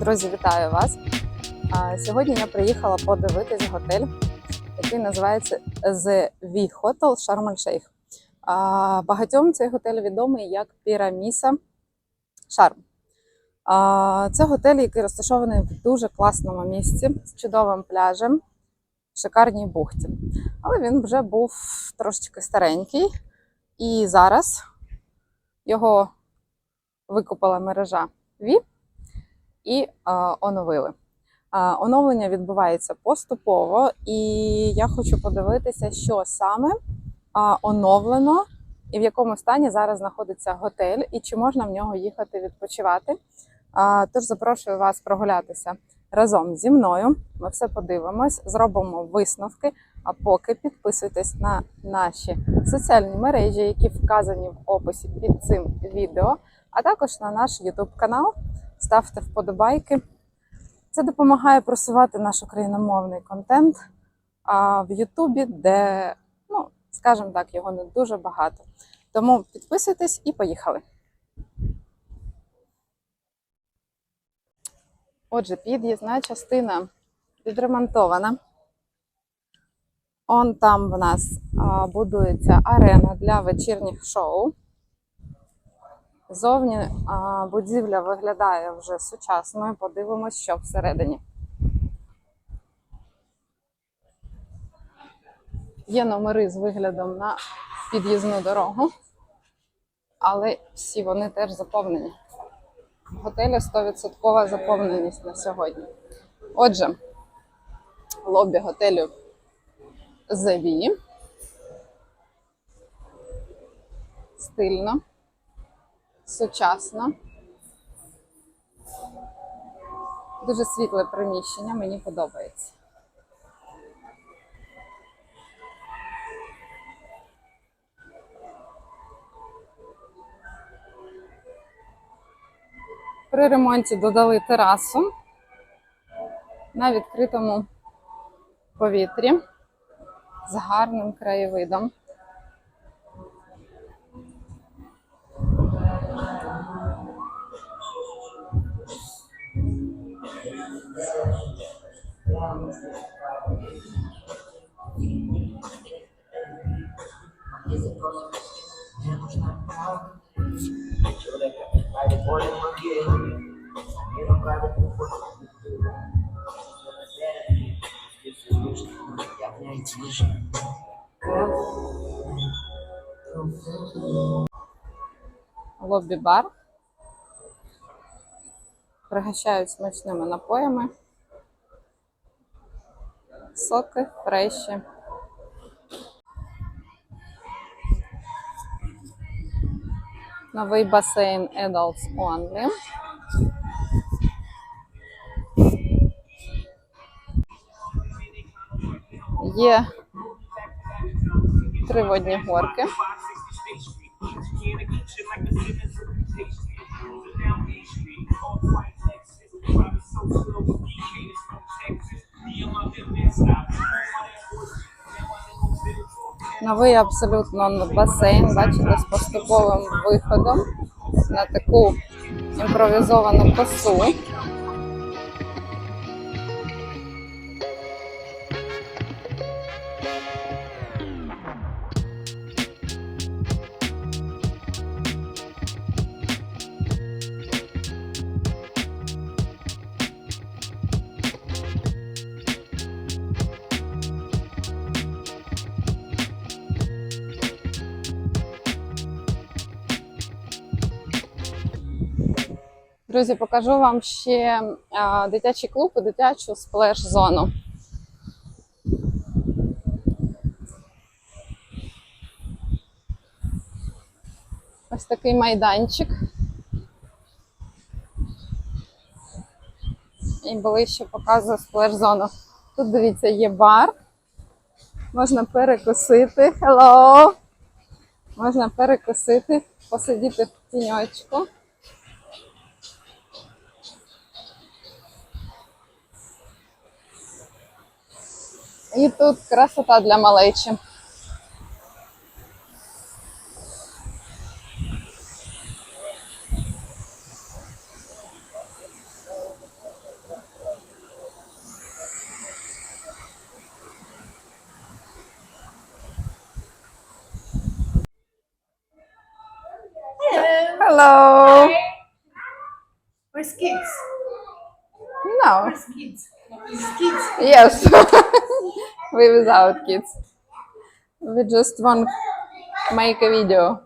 Друзі, вітаю вас! Сьогодні я приїхала подивитись готель, який називається The V Hotel Sharm el Sheikh. Багатьом цей готель відомий як Піраміса Шарм. Це готель, який розташований в дуже класному місці з чудовим пляжем в шикарній бухті. Але він вже був трошечки старенький, і зараз його викупила мережа VIP і оновили. Оновлення відбувається поступово, і я хочу подивитися, що саме оновлено і в якому стані зараз знаходиться готель, і чи можна в нього їхати відпочивати. Тож запрошую вас прогулятися разом зі мною. Ми все подивимось, зробимо висновки. А поки підписуйтесь на наші соціальні мережі, які вказані в описі під цим відео, а також на наш YouTube канал. Ставте вподобайки. Це допомагає просувати наш україномовний контент а, в Ютубі, де, ну, скажімо так, його не дуже багато. Тому підписуйтесь і поїхали. Отже, під'їзна частина відремонтована. Он там в нас будується арена для вечірніх шоу. Зовні будівля виглядає вже сучасною. Подивимось, що всередині. Є номери з виглядом на під'їзну дорогу, але всі вони теж заповнені. В готелі 100% заповненість на сьогодні. Отже, лобі готелю The Стильно сучасно. Дуже світле приміщення, мені подобається. При ремонті додали терасу на відкритому повітрі з гарним краєвидом. Лобі-бар. Пригощають смачними напоями. Соки, фреші. Новий басейн Adults Only. Є три водні горки. Новий абсолютно басейн, бачите, з поступовим виходом на таку імпровізовану косу. Друзі, покажу вам ще дитячий клуб і дитячу сплеш-зону. Ось такий майданчик. І ближче показую сплеш-зону. Тут, дивіться, є бар. Можна перекусити. Hello! Можна перекусити, посидіти в тіньочку. І тут красота для малечі. Hello. Hi. Where's kids? No. Where's kids? Where's kids? Yes. we without kids. We just want make a video.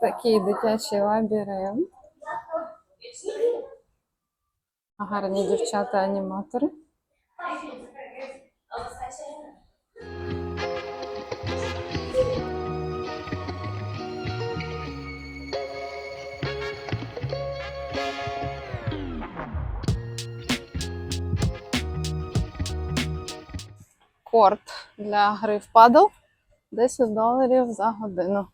Такий дитячий лабіринт. Гарні дівчата-аніматори. Корт для гри в падл 10 доларів за годину.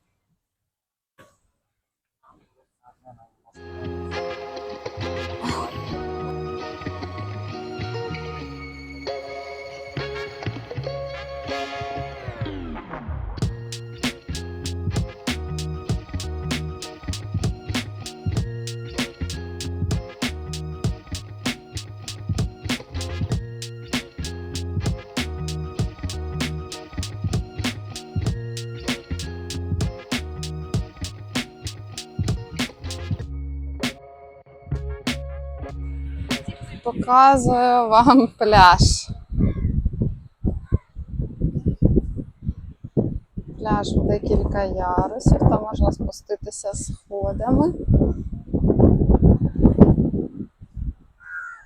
Показую вам пляж. Пляж в декілька ярусів, там можна спуститися сходами.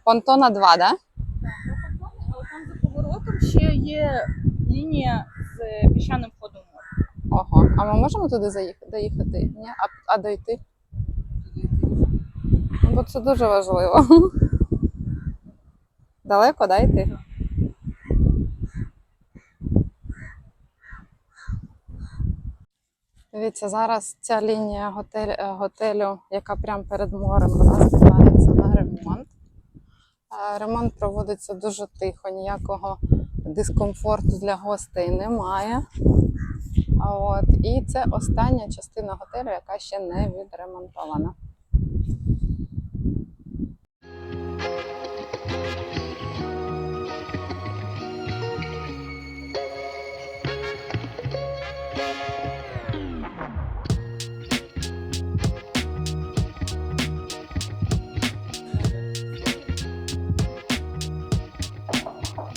Понтона 2, да? Але там за поворотом ще є лінія з піщаним входом. Ого. А ми можемо туди заїхати, доїхати? Ні? А, а дойти? Ну, Бо це дуже важливо. Далеко дайте. Дивіться, зараз ця лінія готель, е, готелю, яка прямо перед морем, вона збирається на ремонт. Е, Ремонт проводиться дуже тихо, ніякого дискомфорту для гостей немає. От, і це остання частина готелю, яка ще не відремонтована.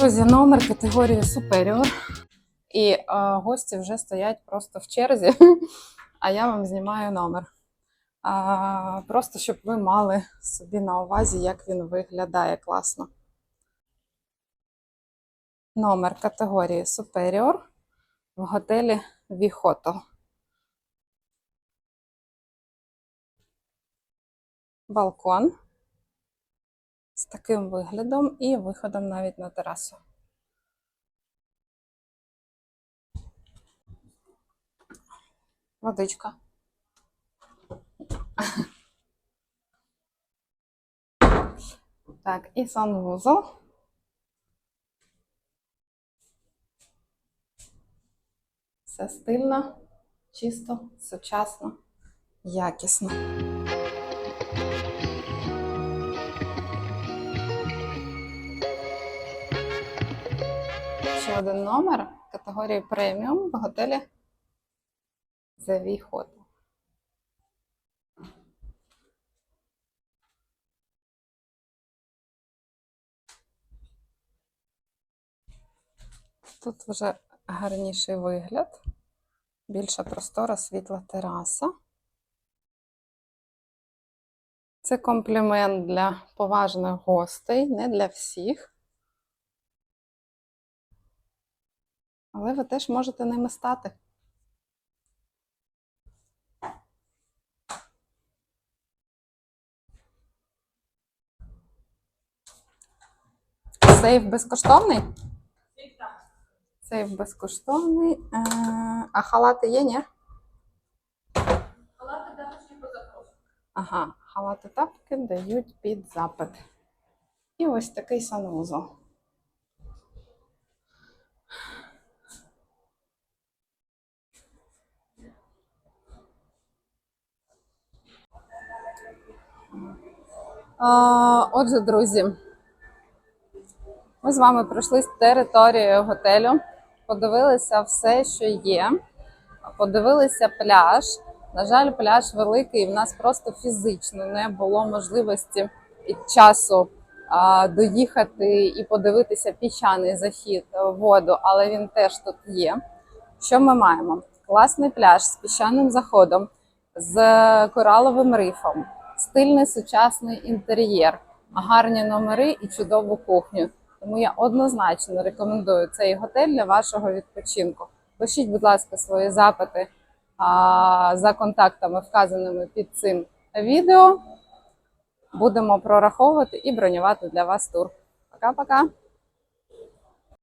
Друзі, номер категорії Superior. І е, гості вже стоять просто в черзі, а я вам знімаю номер. А, просто щоб ви мали собі на увазі, як він виглядає класно. Номер категорії Superior в готелі Віхото. Балкон з таким виглядом і виходом навіть на терасу. Водичка. Так, і санвузол. Все стильно, чисто, сучасно, якісно. Ще один номер категорії преміум в готелі Hotel. Тут вже гарніший вигляд, більша простора, світла тераса. Це комплімент для поважних гостей, не для всіх. Але ви теж можете ними стати. Сейф безкоштовний? Сейф безкоштовний. Е, А халати є, ні? Халати тапочки по запросу. Ага, халати тапки дають під запит. І ось такий санвузол. Отже, друзі, Ми з вами пройшли з територією готелю, подивилися все, що є. Подивилися пляж. На жаль, пляж великий, і в нас просто фізично не було можливості і часу а, доїхати і подивитися піщаний захід в воду, але він теж тут є. Що ми маємо? Класний пляж з піщаним заходом, з кораловим рифом, стильний сучасний інтер'єр, гарні номери і чудову кухню. Тому я однозначно рекомендую цей готель для вашого відпочинку. Пишіть, будь ласка, свої запити а, за контактами, вказаними під цим відео. Будемо прораховувати і бронювати для вас тур. Пока-пока!